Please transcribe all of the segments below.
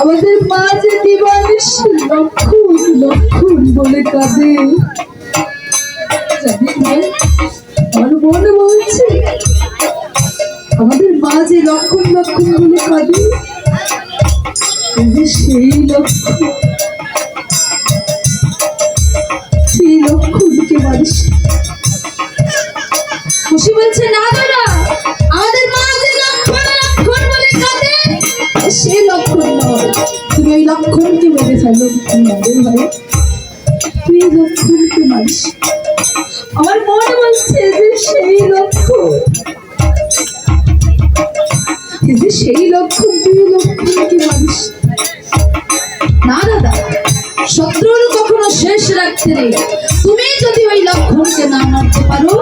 আমাদের মা যে দিবানিস লক্ষণ লক্ষণ বলে কাঁদে। আমার মনে আমাদের মা যে লক্ষণ লক্ষণ বলে কাঁদে। সেই লক্ষণ যে সেই লক্ষণ তুই ওই লক্ষণকে মারিস না দাদা, শত্রুর কখনো শেষ রাখতে নেই। তুমি যদি ওই লক্ষণকে না মারতে পারো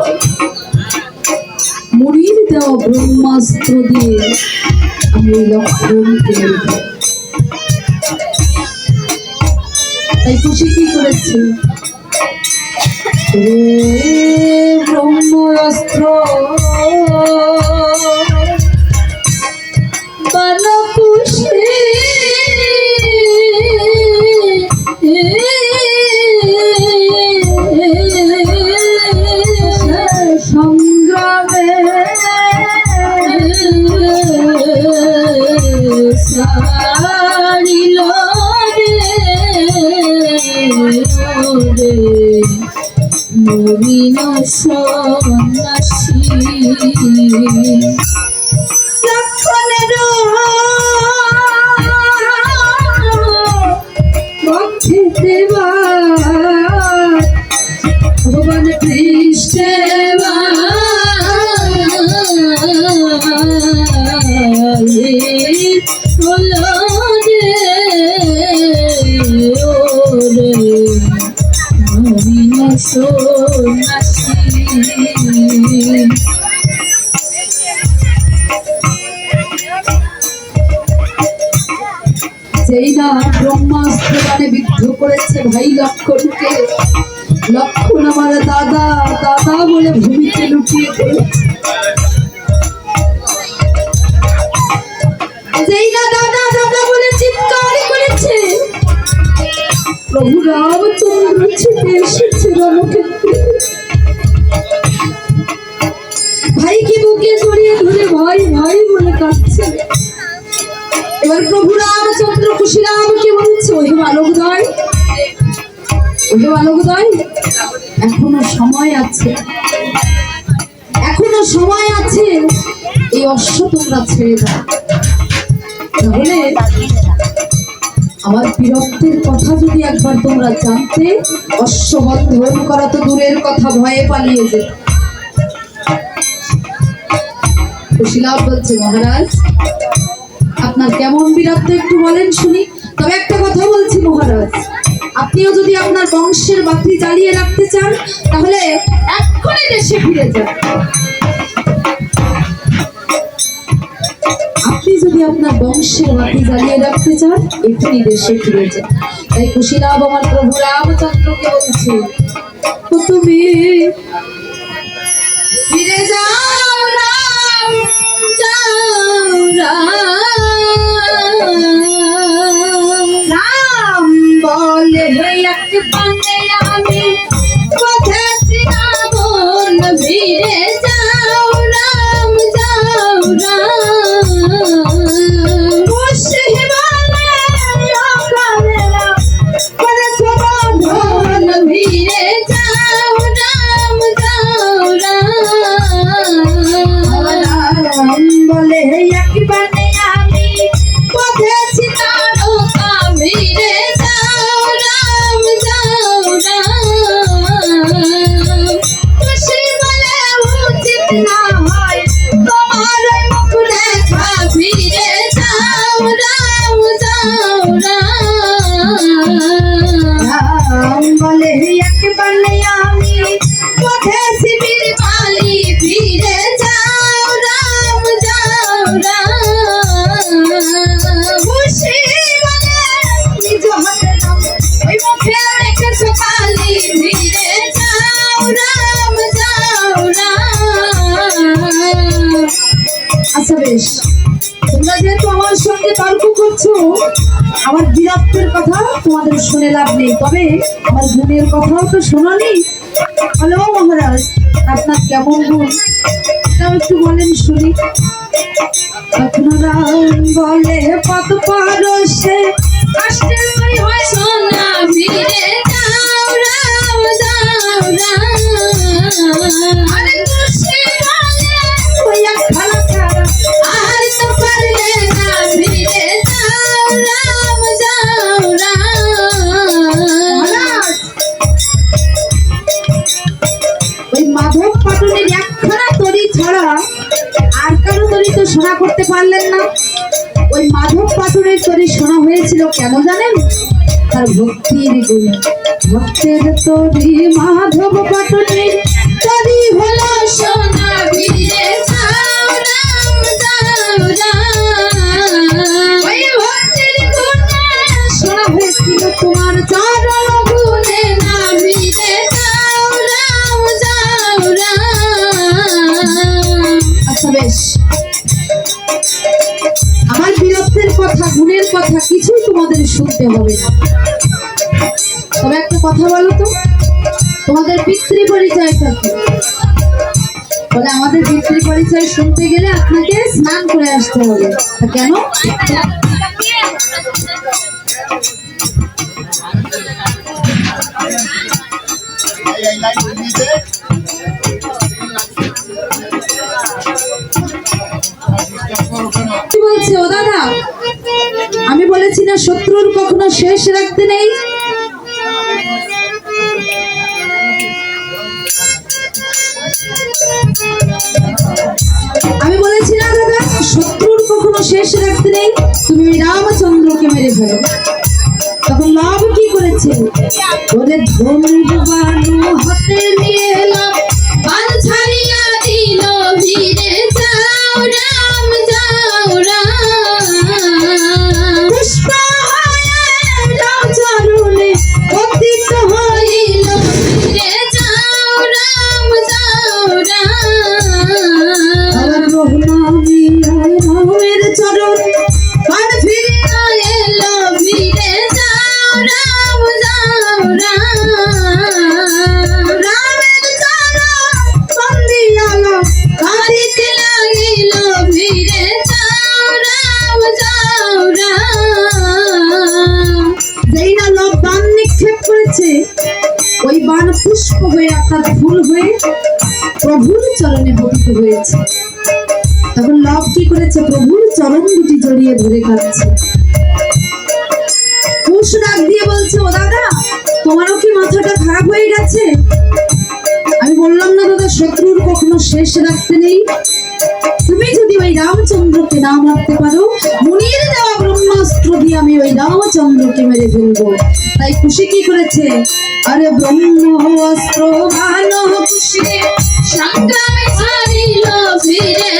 মরির দেওয়া ব্রহ্মাস্ত্র দিয়ে। আমি ওই লক্ষণকে তাই খুশি কি করেছে? ব্রহ্মাস্ত্র যেই না ব্রহ্মাস্ত্র মানে বিদ্ধ করেছে ভাই লক্ষণকে লক্ষণ আমার দাদা দাদা বলে ভূমিতে পড়েছে যেই প্রভু রামচন্দ্র ছুটে এসেছে রণক্ষেত্রে। ভাইকে বুকে জড়িয়ে ধরে ভাই ভাই বলে কাঁদছে। এবার প্রভু রামচন্দ্র খুশি বালকদয় এখনও সময় আছে। এখনও সময় আছে? এই অশ্ব তোমরা ছেড়ে দাও। তাহলে আমার বীরত্বের কথা যদি একবার তোমরা জানতে অশ্ববন্ধন করা তো দূরের কথা, ভয়ে পালিয়ে যেত কুশিলাভ বলছে, মহারাজ, আপনার কেমন বীরত্ব একটু বলেন শুনি। তবে একটা কথা বলছি, মহারাজ। আপনিও যদি আপনার বংশের বাতি জ্বালিয়ে রাখতে চান, তাহলে এক্ষুনি দেশে ফিরে যান। আপনি যদি আপনার বংশের বাতি জ্বালিয়ে রাখতে চান, এক্ষুনি দেশে ফিরে যান। তাই কুশিলাভ আমার প্রভু রামচন্দ্রকে বলছে তুমি ফিরে যাও বলে একবারে আমি, পথে শিবির পালি ফিরে যাও, রাম যাও, রাম। খুশি বলে নিজ হাতে নাম ওই মুখে রেখেছো কালি ফিরে যাও, রাম যাও, রাম। আচ্ছা বেশ। তোমরা যেহেতু আমার সঙ্গে তর্ক করছ? আমার বীরত্বের কথা তোমাদের শুনে লাভ নেই। তবে আমার গুণের কথাও তো শোনোনি। হ্যালো, মহারাজ, আপনার কেমন গুণ তাও একটু বলেন, শুনি। বলে কত পারসে আষ্টে শোনা করতে পারলেন না। ওই মাধব পাথরের তরি সোনা হয়েছিল কেন জানেন? তার ভক্তির গুণ। ভক্তের তরি মাধব পাথরের তরি হলো কথা, গুণের কথা কিছুই তোমাদের শুনতে হবে না। তবে একটা কথা বলো তো, তোমাদের পিতৃ পরিচয়টা কি? বলে আমাদের পিতৃ পরিচয় শুনতে গেলে আপনাকে স্নান করে আসতে হবে। কেন? ও দাদা? বলেছি না, শত্রুর কখনো শেষ রাখতে নেই। আমি বলেছি না, দাদা, শত্রুর কখনো শেষ রাখতে নেই। তুমি ওই রামচন্দ্রকে মেরে ফেলো। তখন লাভ কি করেছে? ওদের ধনুর্বাণু হাতে নিয়ে চরণে হয়েছে। তখন লব কি করেছে প্রভুর চরণ দুটি জড়িয়ে ধরে কাঁদছে। দিয়ে বলছে, ও দাদা, তোমারও কি মাথাটা খারাপ হয়ে গেছে? আমি বললাম, না দাদা, শত্রুর কখনো শেষ রাখতে নেই। তুমি যদি ওই রামচন্দ্রকে না মারতে পারো, মুনির দেওয়া ব্রহ্মাস্ত্র দিয়ে আমি ওই রামচন্দ্রকে মেরে ফেলব। তাই খুশি কি করেছে? আরে ব্রহ্মাস্ত্র ভালো খুশি। সংগ্রামে ouvir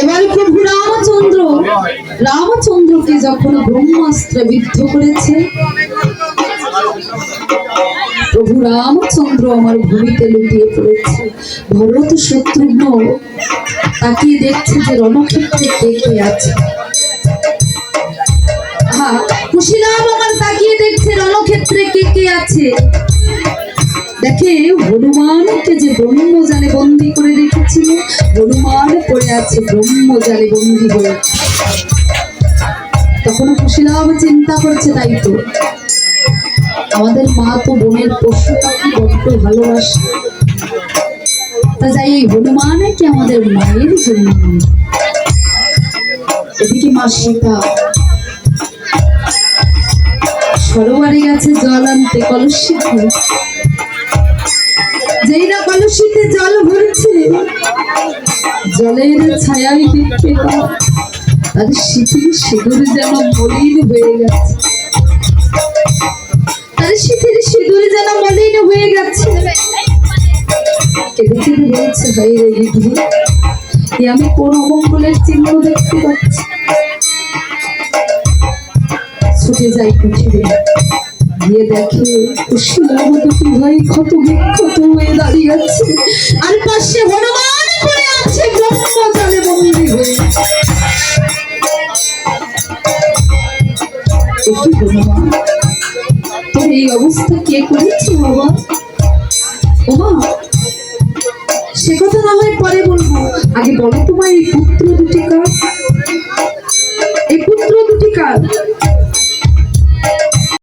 এবার প্রভু রামচন্দ্র রামচন্দ্রকে যখন ব্রহ্মাস্ত্র বিদ্ধ করেছে, প্রভু রামচন্দ্র আমার ভূমিতে লুটিয়ে পড়েছে। ভরত শত্রুঘ্ন তাকিয়ে দেখছে যে রণক্ষেত্রে কে কে আছে। হ্যাঁ কুশিরাম আমার তাকিয়ে দেখছে রণক্ষেত্রে কে কে আছে। দেখে হনুমানকে যে ব্রহ্মজালে বন্দি করে রেখেছিল, হনুমান পড়ে আছে ব্রহ্মজালে বন্দি হয়ে। তখন কুশিলাভ চিন্তা করছে তাই তো। আমাদের মা তো বোনের পশু পাখি বড্ড ভালোবাসে। তা যাই এই হনুমানকে আমাদের মায়ের জন্য? এদিকে মা সীতা। সরোবরে গেছে জল আনতে কলসিতে। যেই না কলসিতে জল ভরছে, জলের ছায়ায় দেখতে আর শীতের সিঁদুর যেন মলিন হয়ে গেছে। আর শীতের সিঁদুর যেন মলিন হয়ে গেছে। কেঁদে কেঁদে বলছে ভাই রে বিধি এ আমি কোন অমঙ্গলের চিহ্ন দেখতে পাচ্ছি? ছুটে যাই কুঠিরে গিয়ে দেখে কুশীলাবতী ভাই ক্ষত বিক্ষত হয়ে দাঁড়িয়ে আছে। আর পাশে হনুমান পড়ে আছে, ব্রহ্মচারে হয়ে। এই অবস্থা কে বাবা? সে কথা না হয় পরে বলব। দুটি পুত্র দুটি কার?